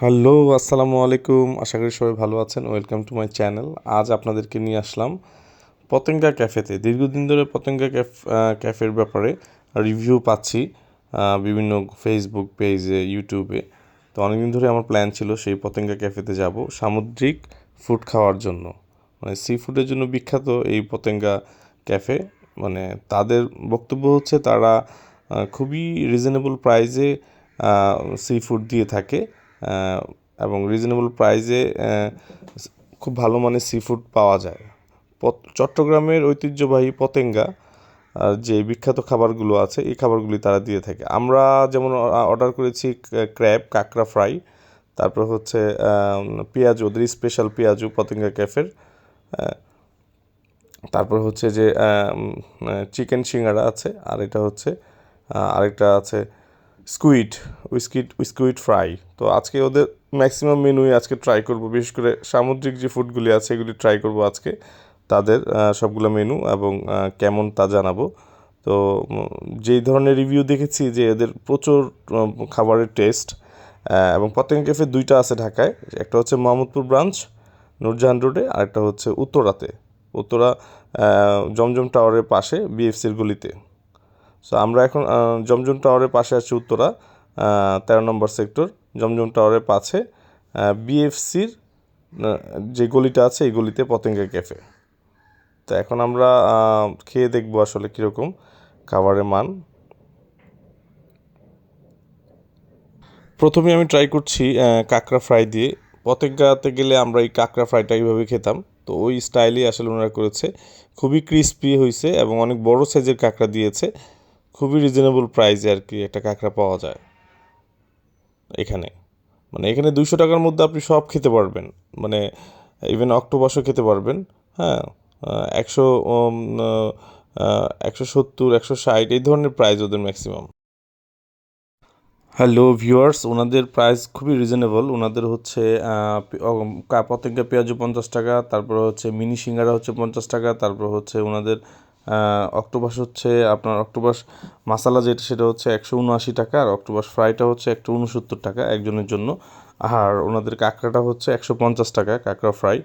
Hello, আসসালামু আলাইকুম। আশা করি সবাই ভালো আছেন। ওয়েলকাম টু মাই চ্যানেল আজ আপনাদেরকে নিয়ে আসলাম পতেঙ্গা ক্যাফেতে। দীর্ঘদিন ধরে পতেঙ্গা ক্যাফ ক্যাফের ব্যাপারে রিভিউ পাচ্ছি বিভিন্ন ফেসবুক পেজে ইউটিউবে তো অনেকদিন ধরে আমার প্ল্যান ছিল সেই পতেঙ্গা ক্যাফেতে যাব সামুদ্রিক ফুড খাওয়ার জন্য। মানে সি ফুডের জন্য বিখ্যাত এই পতেঙ্গা ক্যাফে। মানে তাদের বক্তব্য হচ্ছে তারা খুবই রিজনেবল প্রাইসে সি ফুড দিয়ে থাকে। এবং রিজনেবল প্রাইসে খুব ভালো মানের সি ফুড পাওয়া যায়। চট্টগ্রামের ঐতিহ্যবাহী পতেঙ্গা যে বিখ্যাত খাবারগুলো আছে, এই খাবারগুলি তারা দিয়ে থাকে। আমরা যেমন অর্ডার করেছি ক্র্যাব কাঁকড়া ফ্রাই তারপর হচ্ছে পেঁয়াজু ওদের স্পেশাল পেঁয়াজু পতেঙ্গা ক্যাফের তারপর হচ্ছে যে চিকেন সিঙ্গারা আছে, আর এটা হচ্ছে আরেকটা আছে স্কুইড, উইস্কিট, উইস্কুইড ফ্রাই। তো আজকে ওদের ম্যাক্সিমাম মেনুই আজকে ট্রাই করব। বিশেষ করে সামুদ্রিক যে ফুডগুলি আছে, এগুলি ট্রাই করব আজকে। তাদের সবগুলো মেনু এবং কেমন তা জানাব। তো যেই ধরনের রিভিউ দেখেছি যে এদের প্রচুর খাবারের টেস্ট এবং পতেঙ্গা ক্যাফে দুইটা আছে ঢাকায়। একটা হচ্ছে মোহাম্মদপুর ব্রাঞ্চ নূরজাহান রোডে আর একটা হচ্ছে উত্তরাতে উত্তরা জমজম টাওয়ারের পাশে বিএফসির গলিতে। সো আমরা এখন জমজম টাওয়ারের পাশে আছি উত্তরা তেরো নম্বর সেক্টর। জমজম টাওয়ারের পাশে বিএফসির যে গলিটা আছে, এই গলিতে পতেঙ্গা ক্যাফে। তো এখন আমরা খেয়ে দেখব আসলে কীরকম খাবারের মান। প্রথমে আমি ট্রাই করছি কাঁকড়া ফ্রাই দিয়ে। পতেঙ্গাতে গেলে আমরা এই কাঁকড়া ফ্রাইটা এইভাবে খেতাম। তো ওই স্টাইলেই আসলে ওনারা করেছে। খুবই ক্রিস্পি হয়েছে এবং অনেক বড় সাইজের কাঁকড়া দিয়েছে। খুবই রিজনেবল প্রাইসে আর কি একটা কাঁকড়া পাওয়া যায়। এখানে। মানে এখানে দুশো টাকার মধ্যে আপনি সব খেতে পারবেন। মানে ইভেন অক্টোপাসও খেতে পারবেন। হ্যাঁ একশো একশো সত্তর, একশো ষাট, এই ধরনের প্রাইস ওদের ম্যাক্সিমাম হ্যালো ভিউয়ার্স ওনাদের প্রাইস খুবই রিজনেবল ওনাদের হচ্ছে পতেঙ্গা পেঁয়াজু পঞ্চাশ টাকা, তারপর হচ্ছে মিনি সিঙ্গারা হচ্ছে পঞ্চাশ টাকা, তারপর হচ্ছে ওনাদের অক্টোপাস হচ্ছে আপনার অক্টোপাস মাসালা যেটা, সেটা হচ্ছে একশো উনআশি টাকা, আর অক্টোপাস ফ্রাইটা হচ্ছে একশো উনসত্তর টাকা একজনের জন্য। আর ওনাদের কাঁকড়াটা হচ্ছে একশো পঞ্চাশ টাকা, কাঁকড়া ফ্রাই।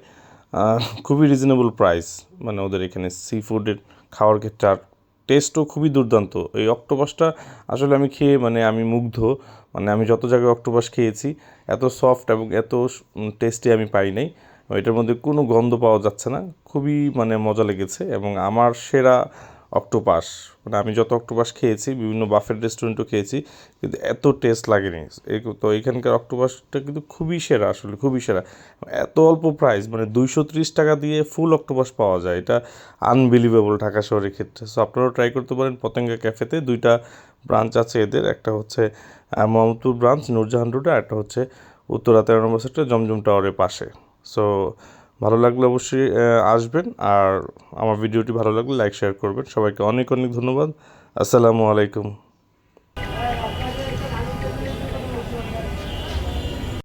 খুবই রিজনেবল প্রাইস মানে ওদের এখানে সি ফুডের খাওয়ার ক্ষেত্রে। আর টেস্টও খুবই দুর্দান্ত। এই অক্টোপাসটা আসলে আমি খেয়ে মানে আমি মুগ্ধ। মানে আমি যত জায়গায় অক্টোপাস খেয়েছি, এত সফট এবং এত টেস্টি আমি পাই নাই। এটার মধ্যে কোনো গন্ধ পাওয়া যাচ্ছে না। খুবই মানে মজা লেগেছে এবং আমার সেরা অক্টোপাস। মানে আমি যত অক্টোপাস খেয়েছি, বিভিন্ন বাফের রেস্টুরেন্টও খেয়েছি, কিন্তু এত টেস্ট লাগেনি। তো এখানকার অক্টোপাসটা কিন্তু খুবই সেরা আসলে, খুবই সেরা। এত অল্প প্রাইস মানে দুইশো ত্রিশ টাকা দিয়ে ফুল অক্টোপাস পাওয়া যায়। এটা আনবিলিভেবল ঢাকা শহরের ক্ষেত্রে। সো আপনারাও ট্রাই করতে পারেন পতেঙ্গা ক্যাফেতে দুইটা ব্রাঞ্চ আছে এদের। একটা হচ্ছে মোহাম্মদপুর ব্রাঞ্চ নূরজাহান রোডে আর একটা হচ্ছে উত্তরা তেরো নম্বর সেক্টর জমজম টাওয়ারের পাশে। সো ভালো লাগলে অবশ্যই আসবেন। আর আমার ভিডিওটি ভালো লাগলে লাইক শেয়ার করবেন। সবাইকে অনেক অনেক ধন্যবাদ। আসসালামু আলাইকুম।